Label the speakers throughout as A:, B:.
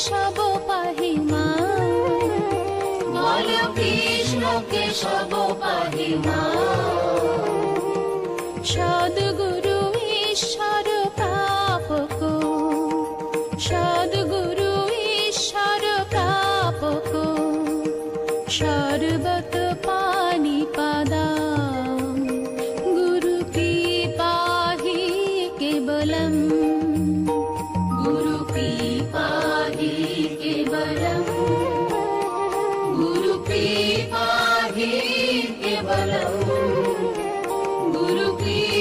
A: সব পাহিমা বল কৃষ্ণকে সব পাহিমা সদু गुरुपीठ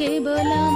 A: के बोला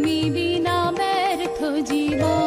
A: তুমি বিনা ব্যর্থ জীবন